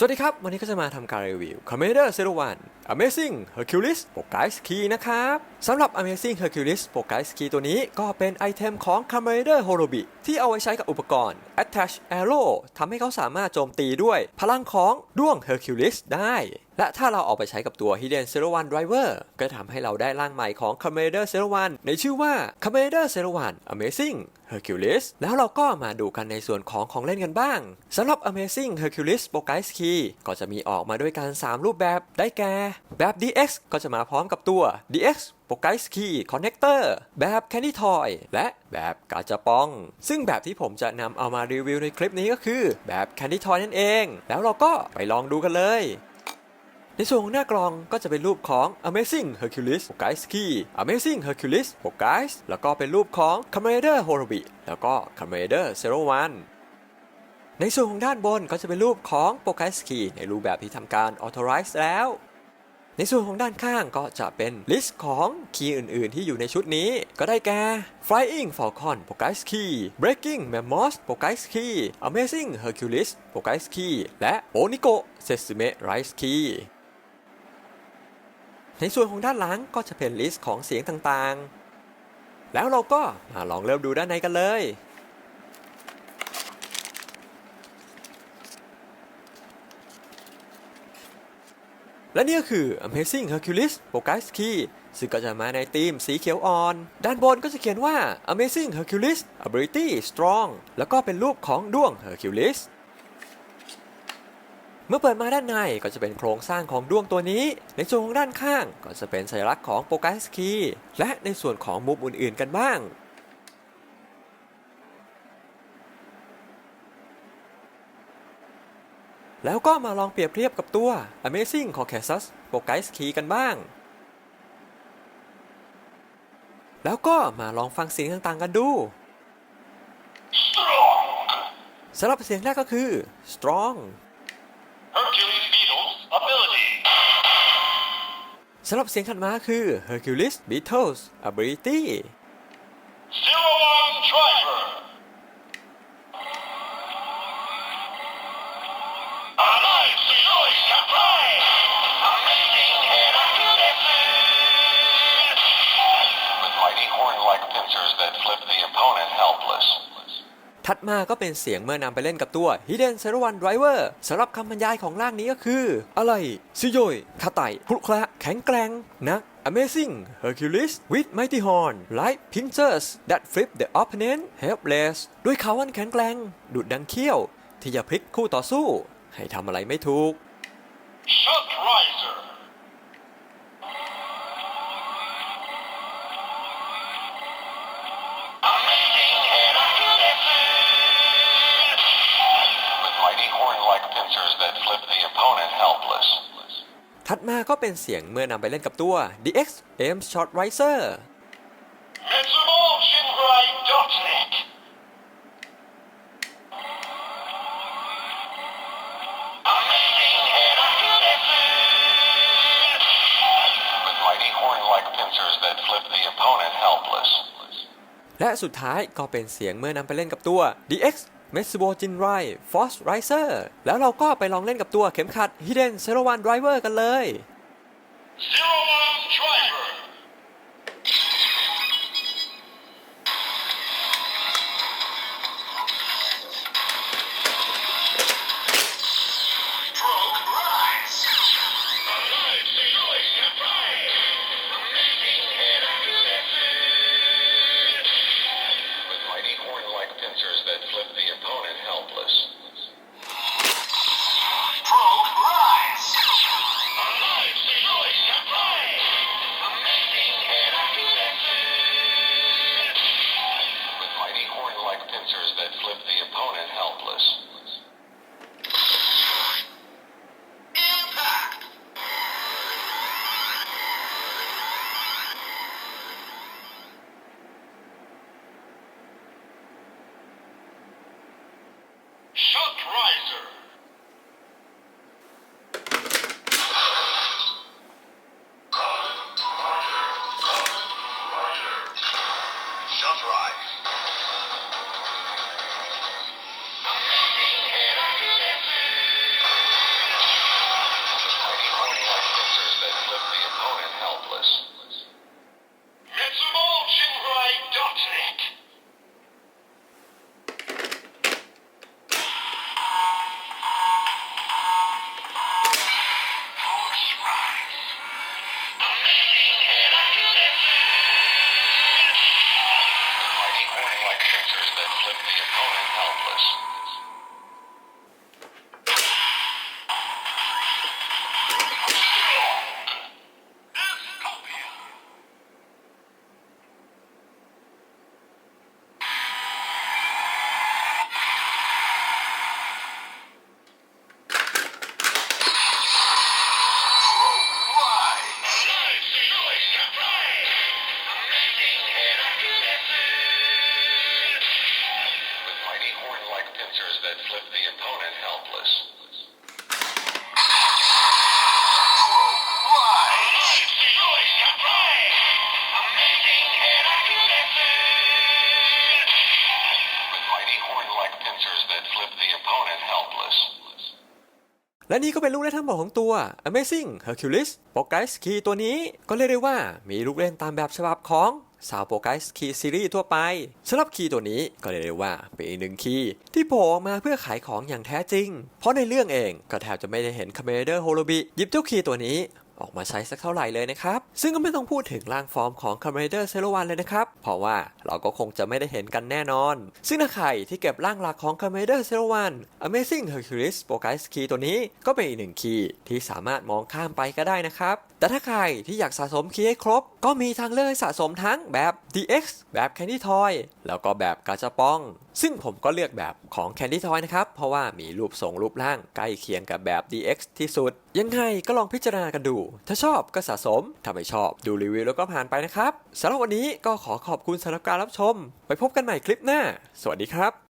สวัสดีครับ วันนี้ก็จะมาทำการรีวิว Commander 01 Amazing Hercules ปกไกส์คีนะครับสำหรับ Amazing Hercules p o g u i s Key ตัวนี้ก็เป็นไอเทมของ Commander Horobi ที่เอาไว้ใช้กับอุปกรณ์ Attach Arrow ทำให้เขาสามารถโจมตีด้วยพลังของด้วง Hercules ได้ และถ้าเราเอาไปใช้กับตัว Hidden Zero One Driver ก็ทำให้เราได้ร่างใหม่ของ Commander Zero One ในชื่อว่า Commander Zero One Amazing Hercules แล้วเราก็มาดูกันในส่วนของของเล่นกันบ้างสำหรับ Amazing Hercules p o g u i s Key ก็จะมีออกมาด้วยกัน3รูปแบบได้แก่แบบ DX ก็จะมาพร้อมกับตัว DX p o g u i s Key Connector แบบ Candy Toy และแบบกาจะปอง ซึ่งแบบที่ผมจะนำเอามารีวิวในคลิปนี้ก็คือแบบ Candy Toy นั่นเอง แล้วเราก็ไปลองดูกันเลยในส่วนของหน้ากลองก็จะเป็นรูปของ Amazing Hercules p o g u i s Key Amazing Hercules p o g u i s แล้วก็เป็นรูปของ Commander Horobi แล้วก็ Commander Zero One ในส่วนของด้านบนก็จะเป็นรูปของ p o g u i s Key ในรูปแบบที่ทำการ Authorize แล้ว ในส่วนของด้านข้างก็จะเป็นลิสต์ของคีย์อื่น ๆ ที่อยู่ในชุดนี้ ก็ได้แก่ Flying Falcon p o g u i s Key Breaking Mammoth p o g u i s Key Amazing Hercules p o g u i s Key และ Onico Sesame Rice Key ในส่วนของด้านหลังก็จะเป็นลิสต์ของเสียงต่าง ๆ แล้วเราก็มาลองเริ่มดูด้านในกันเลย และนี่ก็คือ Amazing Hercules p o g u i s Key ซึ่งก็จะมาในธีมสีเขียวอ่อน ด้านบนก็จะเขียนว่า Amazing Hercules Ability Strong แล้วก็เป็นรูปของด้วง Hercules เมื่อเปิดมาด้านในก็จะเป็นโครงสร้างของด้วงตัวนี้ ในส่วนของด้านข้างก็จะเป็นสัญลักษณ์ของโปกัสคีและในส่วนของมุมอื่นๆกันบ้าง แล้วก็มาลองเปรียบเทียบกับตัว Amazing Caucasus p o g u i s Key กันบ้าง แล้วก็มาลองฟังเสียงต่างๆกันดูสำหรับเสียงแรกก็คือ strong สำหรับเสียงถัดมาคือ Hercules Beatles Ability Zero ถัดมาก็เป็นเสียงเมื่อนำไปเล่นกับตัว Hidden Zero One Driver สำหรับคำบรรยายของร่างนี้ก็คือ อะไรซิโยยคาไตครุคระแข็งแกร่งนัก Amazing Hercules with mighty horn like pincers that flip the opponent helpless ด้วยเขาอันแข็งแกร่งดุดดังเขี้ยว ที่จะพลิกคู่ต่อสู้ ให้ทำอะไรไม่ถูก Shock Riser. ถัดมาก็เป็นเสียงเมื่อนำไปเล่นกับตัว DX Aim Shot Riser Mitsumo Shinrai.net. Amazing Hercules! With mighty horn-like pincers that flip the opponent helpless. และสุดท้ายก็เป็นเสียงเมื่อนำไปเล่นกับตัว DX เมสโบจินไรฟอสไรเซอร์แล้วเราก็ไปลองเล่นกับตัวเข็มขัด Hidden 01 Driver กันเลย Zero One Driver that flip the opponent helpless. และนี่ก็เป็นลูกเล่นทั้งหมดของตัว Amazing Hercules p o g a i s Key ตัวนี้ก็เรียกได้ว่ามีลูกเล่นตามแบบฉบับของสาวโปรไกส์คีย์ซีรีส์ทั่วไปสำหรับคีย์ตัวนี้ก็เรียกได้ว่าเป็นอีกหนึ่งคีย์ที่โผล่มาเพื่อขายของอย่างแท้จริง เพราะในเรื่องเองก็แทบจะไม่ได้เห็นคาเมเดอร์โฮโลบิหยิบเจ้าคีย์ตัวนี้ ออกมาใช้สักเท่าไหร่เลยนะครับ ซึ่งก็ไม่ต้องพูดถึงร่างฟอร์มของ c o m m a n d e r 0 1เซลวันเลยนะครับ เพราะว่าเราก็คงจะไม่ได้เห็นกันแน่นอน ซึ่งถ้าใครที่เก็บร่างหลักของ c o m m a n d e r 0 1 Amazing Hercules p o g a i s Key ตัวนี้ก็เป็นอีกหนึ่งคีย์ที่สามารถมองข้ามไปก็ได้นะครับ แต่ถ้าใครที่อยากสะสมคีย์ให้ครบ ก็มีทางเลือกให้สะสมทั้งแบบ DX แบบ Candy Toy แล้วก็แบบกาชาปอง ซึ่งผมก็เลือกแบบของ Candy Toy นะครับ เพราะว่ามีรูปทรงรูปร่างใกล้เคียงกับแบบ DX ที่สุด ยังไงก็ลองพิจารณากันดู ถ้าชอบก็สะสม ถ้าไม่ชอบดูรีวิวแล้วก็ผ่านไปนะครับสำหรับวันนี้ก็ขอขอบคุณสำหรับการรับชม ไปพบกันใหม่คลิปหน้า สวัสดีครับ